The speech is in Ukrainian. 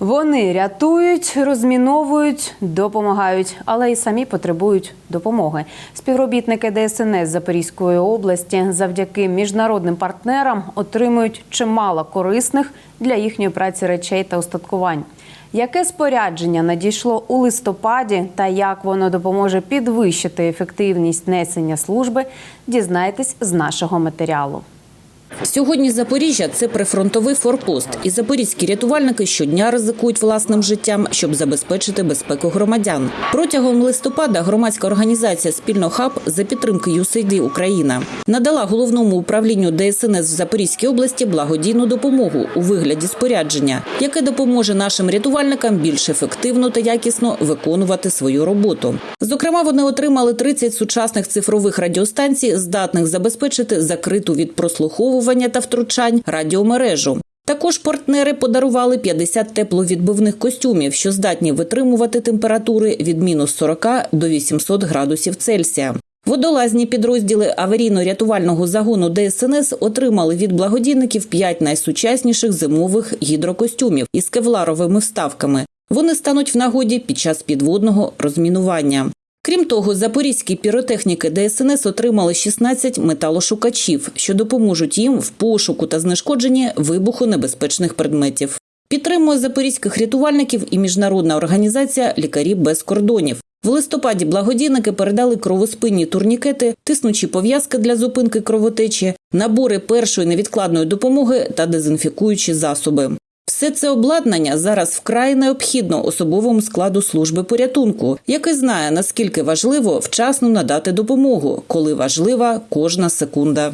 Вони рятують, розміновують, допомагають, але й самі потребують допомоги. Співробітники ДСНС Запорізької області завдяки міжнародним партнерам отримують чимало корисних для їхньої праці речей та устаткувань. Яке спорядження надійшло у листопаді та як воно допоможе підвищити ефективність несення служби, дізнайтесь з нашого матеріалу. Сьогодні Запоріжжя це прифронтовий форпост, і запорізькі рятувальники щодня ризикують власним життям, щоб забезпечити безпеку громадян. Протягом листопада громадська організація Спільно хаб за підтримки USAID Україна надала головному управлінню ДСНС в Запорізькій області благодійну допомогу у вигляді спорядження, яке допоможе нашим рятувальникам більш ефективно та якісно виконувати свою роботу. Зокрема, вони отримали 30 сучасних цифрових радіостанцій, здатних забезпечити закриту від прослуховування та втручань радіомережу. Також партнери подарували 50 тепловідбивних костюмів, що здатні витримувати температури від мінус 40 до 800 градусів Цельсія. Водолазні підрозділи аварійно-рятувального загону ДСНС отримали від благодійників 5 найсучасніших зимових гідрокостюмів із кевларовими вставками. Вони стануть в нагоді під час підводного розмінування. Крім того, запорізькі піротехніки ДСНС отримали 16 металошукачів, що допоможуть їм в пошуку та знешкодженні вибухонебезпечних предметів. Підтримує запорізьких рятувальників і міжнародна організація Лікарі без кордонів. В листопаді благодійники передали кровоспинні турнікети, тиснучі пов'язки для зупинки кровотечі, набори першої невідкладної допомоги та дезінфікуючі засоби. Все це обладнання зараз вкрай необхідно особовому складу служби порятунку, який знає наскільки важливо вчасно надати допомогу, коли важлива кожна секунда.